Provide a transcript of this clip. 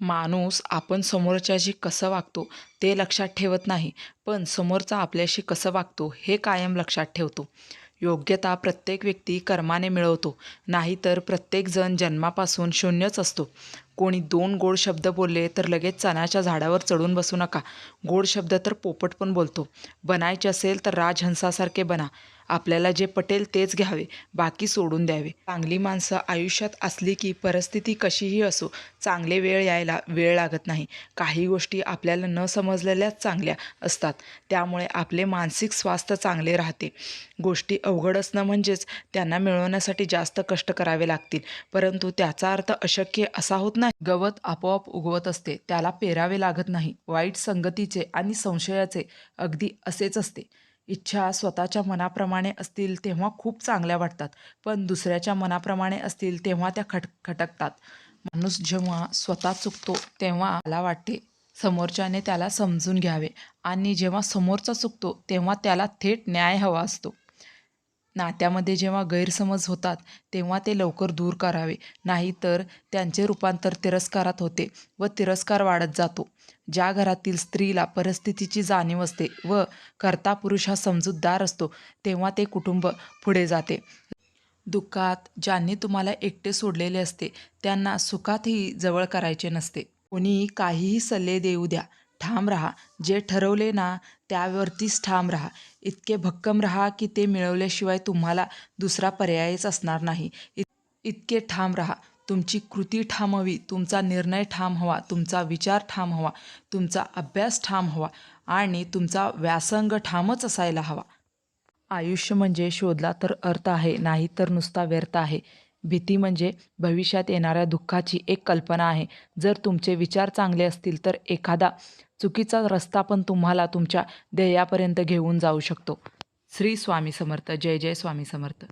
माणूस आपण समोरच्याशी कसं वागतो ते लक्षात ठेवत नाही पण समोरचा आपल्याशी कसं वागतो हे कायम लक्षात ठेवतो. योग्यता प्रत्येक व्यक्ती कर्माने मिळवतो नाहीतर प्रत्येकजण जन्मापासून शून्यच असतो. कोणी दोन गोड शब्द बोलले तर लगेच चण्याच्या झाडावर चढून बसू नका. गोड शब्द तर पोपट पण बोलतो. बनायचे असेल तर राजहंसासारखे बना. आपल्याला जे पटेल तेच घ्यावे बाकी सोडून द्यावे. चांगली माणसं आयुष्यात असली की परिस्थिती कशीही असो चांगले वेळ यायला वेळ लागत नाही. काही गोष्टी आपल्याला न समजलेल्याच चांगल्या असतात. त्यामुळे आपले मानसिक स्वास्थ्य चांगले राहते. गोष्टी अवघड असणं म्हणजेच त्यांना मिळवण्यासाठी जास्त कष्ट करावे लागतील. परंतु त्याचा अर्थ अशक्य असा होत नाही. गवत आपोआप उगवत असते त्याला पेरावे लागत नाही. वाईट संगतीचे आणि संशयाचे अगदी असेच असते. इच्छा स्वतःच्या मनाप्रमाणे असतील तेव्हा खूप चांगल्या वाटतात. पण दुसऱ्याच्या मनाप्रमाणे असतील तेव्हा त्या खट खटकतात. माणूस जेव्हा स्वतः चुकतो तेव्हा मला वाटते समोरच्याने त्याला समजून घ्यावे. आणि जेव्हा समोरचा चुकतो तेव्हा त्याला थेट न्याय हवा असतो. नात्यामध्ये जेव्हा गैरसमज होतात तेव्हा ते लवकर दूर करावे. नाहीतर त्यांचे रूपांतर तिरस्कारात होते व तिरस्कार वाढत जातो. ज्या घरातील स्त्रीला परिस्थितीची जाणीव असते व कर्ता पुरुष हा समजूतदार असतो तेव्हा ते कुटुंब पुढे जाते. दुःखात ज्यांनी तुम्हाला एकटे सोडलेले असते त्यांना सुखातही जवळ करायचे नसते. कोणी काहीही सल्ले देऊ द्या. ठाम राहा. जे ठरवले ना त्यावरतीच ठाम राहा. इतके भक्कम राहा की ते मिळवल्याशिवाय तुम्हाला दुसरा पर्यायच असणार नाही. इत इतके ठाम राहा. तुमची कृती ठाम हवी तुमचा निर्णय ठाम हवा तुमचा विचार ठाम हवा तुमचा अभ्यास ठाम हवा आणि तुमचा व्यासंग ठामच असायला हवा. आयुष्य म्हणजे शोधला तर अर्थ आहे नाही तर नुसता व्यर्थ आहे. भीती म्हणजे भविष्यात येणाऱ्या दुःखाची एक कल्पना आहे. जर तुमचे विचार चांगले असतील तर एखादा चुकीचा रस्ता पण तुम्हाला तुमच्या ध्येयापर्यंत घेऊन जाऊ शकतो. श्री स्वामी समर्थ. जय जय स्वामी समर्थ.